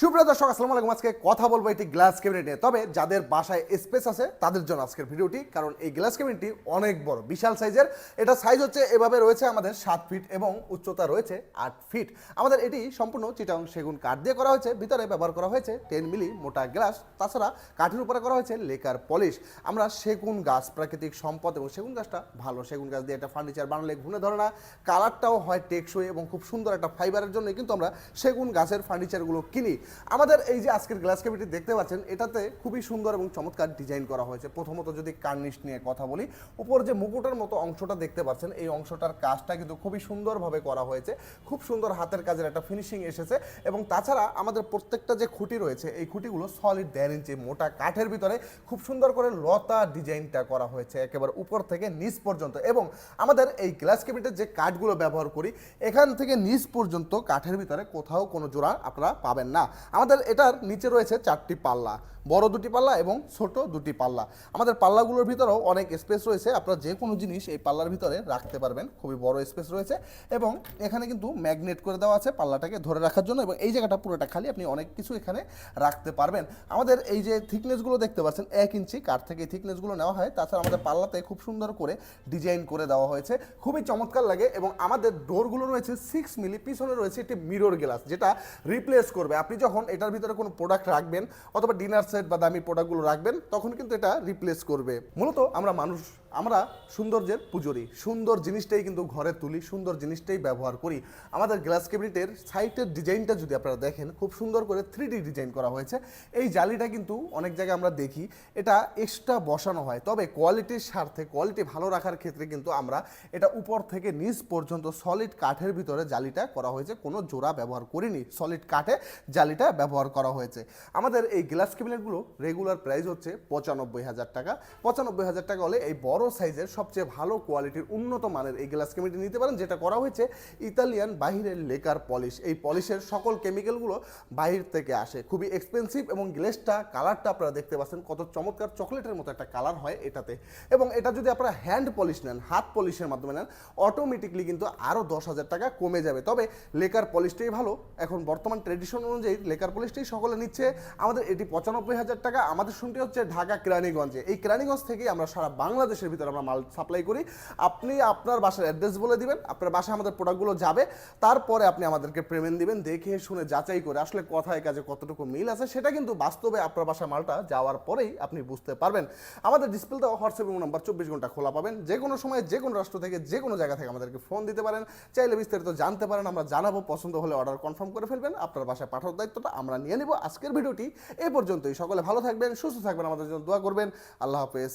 সুপ্রিয় দর্শক, আসসালামু আলাইকুম। আজকে কথা বলব একটি গ্লাস ক্যাবিনেট নিয়ে। তবে যাদের বাসায় স্পেস আছে, তাদের জন্য আজকের ভিডিওটি, কারণ এই গ্লাস ক্যাবিনেটটি অনেক বড়, বিশাল সাইজের। এটা সাইজ হচ্ছে, এভাবে রয়েছে আমাদের সাত ফিট এবং উচ্চতা রয়েছে আট ফিট আমাদের এটি সম্পূর্ণ চিটাং সেগুন কাঠ দিয়ে করা হয়েছে, ভিতরে ব্যবহার করা হয়েছে টেন মিলি মোটা গ্লাস। তাছাড়া কাঠের উপরে করা হয়েছে লেকার পলিশ। আমরা সেগুন গাছ, প্রাকৃতিক সম্পদ এবং সেগুন গাছটা ভালো সেগুন গাছ দিয়ে একটা ফার্নিচার বানালে ঘুরে ধরে না। কালারটাও হয় টেকসই এবং খুব সুন্দর একটা ফাইবারের জন্য কিন্তু আমরা সেগুন গাছের ফার্নিচারগুলো কিনি। আমাদের এই যে আজকের গ্লাস ক্যাবিনেট দেখতে পাচ্ছেন, এটাতে খুবই সুন্দর এবং চমৎকার ডিজাইন করা হয়েছে। প্রথমত যদি কার্নিশ নিয়ে কথা বলি, উপর যে মুকুটের মতো অংশটা দেখতে পাচ্ছেন, এই অংশটার কাজটা কিন্তু খুবই সুন্দরভাবে করা হয়েছে। খুব সুন্দর হাতের কাজের একটা ফিনিশিং এসেছে এবং তাছাড়া আমাদের প্রত্যেকটা যে খুঁটি রয়েছে, এই খুঁটিগুলো সলিড দেড় ইঞ্চি মোটা কাঠের ভিতরে খুব সুন্দর করে লতা ডিজাইনটা করা হয়েছে, একেবারে উপর থেকে নিচ পর্যন্ত। এবং আমাদের এই গ্লাস ক্যাবিনেটের যে কাঠগুলো ব্যবহার করি, এখান থেকে নিচ পর্যন্ত কাঠের ভিতরে কোথাও কোনো জোড়া আপনারা পাবেন না। আমাদের এটার নিচে রয়েছে চারটি পাল্লা, বড় দুটি পাল্লা এবং ছোট দুটি পাল্লা। আমাদের পাল্লাগুলোর ভিতরেও অনেক স্পেস রয়েছে, আপনারা যে কোনো জিনিস এই পাল্লার ভিতরে রাখতে পারবেন, খুবই বড় স্পেস রয়েছে এবং এখানে কিন্তু ম্যাগনেট করে দেওয়া আছে পাল্লাটাকে ধরে রাখার জন্য এবং এই জায়গাটা পুরোটা খালি আপনি অনেক কিছু এখানে রাখতে পারবেন। আমাদের এই যে থিকনেসগুলো দেখতে পাচ্ছেন, এক ইঞ্চি কাঠ থেকে এই থিকনেসগুলো নেওয়া হয়, তাছাড়া আমাদের পাল্লাতে খুব সুন্দর করে ডিজাইন করে দেওয়া হয়েছে, খুবই চমৎকার লাগে এবং আমাদের ডোরগুলো রয়েছে সিক্স মিলি পিছনে রয়েছে একটি মিরর গ্লাস যেটা রিপ্লেস করবে। আপনি যখন এটার ভিতরে কোনো প্রোডাক্ট রাখবেন অথবা ডিনার সেট বা দামি প্রোডাক্টগুলো রাখবেন, তখন কিন্তু এটা রিপ্লেস করবে। মূলত আমরা মানুষ আমরা সৌন্দর্যের পুজোরি। সুন্দর জিনিসটাই কিন্তু ঘরে তুলি, সুন্দর জিনিসটাই ব্যবহার করি। আমাদের গ্লাস ক্যাবিনেটের সাইটের ডিজাইনটা যদি আপনারা দেখেন, খুব সুন্দর করে থ্রি ডিজাইন করা হয়েছে। এই জালিটা কিন্তু অনেক জায়গায় আমরা দেখি, এটা এক্সট্রা বসানো হয়। তবে কোয়ালিটির স্বার্থে, কোয়ালিটি ভালো রাখার ক্ষেত্রে কিন্তু আমরা এটা উপর থেকে নিচ পর্যন্ত সলিড কাঠের ভিতরে জালিটা করা হয়েছে। কোনো জোড়া ব্যবহার করিনি, সলিড কাঠে জালিটা ব্যবহার করা হয়েছে। আমাদের এই গ্লাস ক্যাবিনেটগুলো রেগুলার প্রাইস হচ্ছে পঁচানব্বই হাজার টাকা। পঁচানব্বই হাজার টাকা হলে এই বড় সাইজের, সবচেয়ে ভালো কোয়ালিটির উন্নত মানের এই গ্লাস কেমিটি নিতে পারেন, যেটা করা হয়েছে ইতালিয়ান বাহিরের লেকার পলিশ এই পলিশের সকল কেমিক্যালগুলো বাহির থেকে আসে। খুবই এক্সপেন্সিভ এবং গ্লেসটা কালারটা আপনারা দেখতে পাচ্ছেন, কত চমৎকার চকলেটের মতো একটা কালার হয় এটাতে। এবং এটা যদি আপনারা হ্যান্ড পলিশ নেন, হাত পলিশের মাধ্যমে নেন অটোমেটিকলি কিন্তু আরও দশ হাজার টাকা কমে যাবে। তবে লেকার পলিশটাই ভালো। এখন বর্তমান ট্রেডিশন অনুযায়ী লেকার পলিশটাই সকলে নিচ্ছে। আমাদের এটি পঁচানব্বই হাজার টাকা। আমাদের শুনতে হচ্ছে ঢাকা কেরানীগঞ্জে এই কেরানীগঞ্জ থেকেই আমরা সারা বাংলাদেশের ভিতরে আমরা মাল সাপ্লাই করি। আপনি আপনার বাসার অ্যাড্রেস বলে দিবেন, আপনার বাসায় আমাদের প্রোডাক্টগুলো যাবে, তারপরে আপনি আমাদেরকে পেমেন্ট দিবেন, দেখে শুনে যাচাই করে আসলে কথায় কাজে কতটুকু মিল আছে, সেটা কিন্তু বাস্তবে আপনার বাসায় মালটা যাওয়ার পরেই আপনি বুঝতে পারবেন। আমাদের ডিসপ্লে ডিসপ্লেতে হোয়াটসঅ্যাপ নাম্বার চব্বিশ ঘণ্টা খোলা পাবেন। যে কোনো সময় যে কোনো রাষ্ট্র থেকে যে কোনো জায়গা থেকে আমাদেরকে ফোন দিতে পারেন। চাইলে বিস্তারিত জানতে পারেন, আমরা জানাব, পছন্দ হলে অর্ডার কনফার্ম করে ফেলবেন। আপনার বাসায় পাঠানোর দায়িত্বটা আমরা নিয়ে নিব। আজকের ভিডিওটি এই পর্যন্তই। সকলে ভালো থাকবেন, সুস্থ থাকবেন, আমাদের জন্য দোয়া করবেন। আল্লাহ হাফেজ।